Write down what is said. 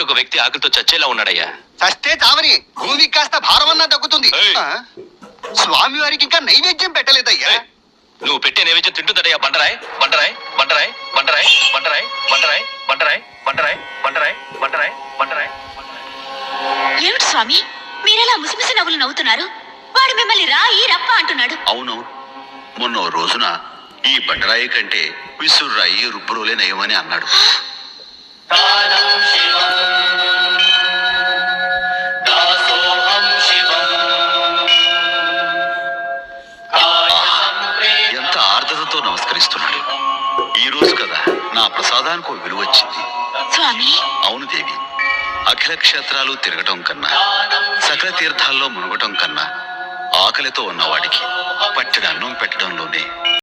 ఒక వ్యక్తి ఆకలితో చచ్చేలా ఉన్నాడయ్యా చస్తే చావని భూమికి కాస్త భారమన్నా తగ్గుతుంది ఏయ్. ఆ? స్వామి వారికి ఇంకా నైవేద్యం పెట్టలేదయ్యా ఏయ్, నువ్వు పెట్టే నైవేద్యం తింటుందటయ్యా బండరాయ్ బండరాయ్ బండరాయ్ బండరాయ్ బండరాయ్ బండరాయ్ బండరాయ్ బండరాయ్ బండరాయ్ బండరాయ్ బండరాయ్ ఏమిటి స్వామి మీరెలా ముసిముసి నవ్వులు నవ్వుతున్నారు వాడు మిమ్మల్ని రాయి రప్ప అంటున్నాడు అవునవును మొన్న ఓ రోజున ఈ బండరాయి కంటే విసుర్రాయి రుబ్బురోలే నయమని అన్నాడు నమస్కరిస్తున్నాడు ఈ రోజు కదా నా ప్రసాదానికి ఓ విలువ వచ్చింది. స్వామి. అవును దేవి. అఖిల క్షేత్రాలు తిరగటం కన్నా సకల తీర్థాల్లో మునగటం కన్నా ఆకలితో ఉన్నవాడికి పట్టెడు అన్నం పెట్టడంలోనే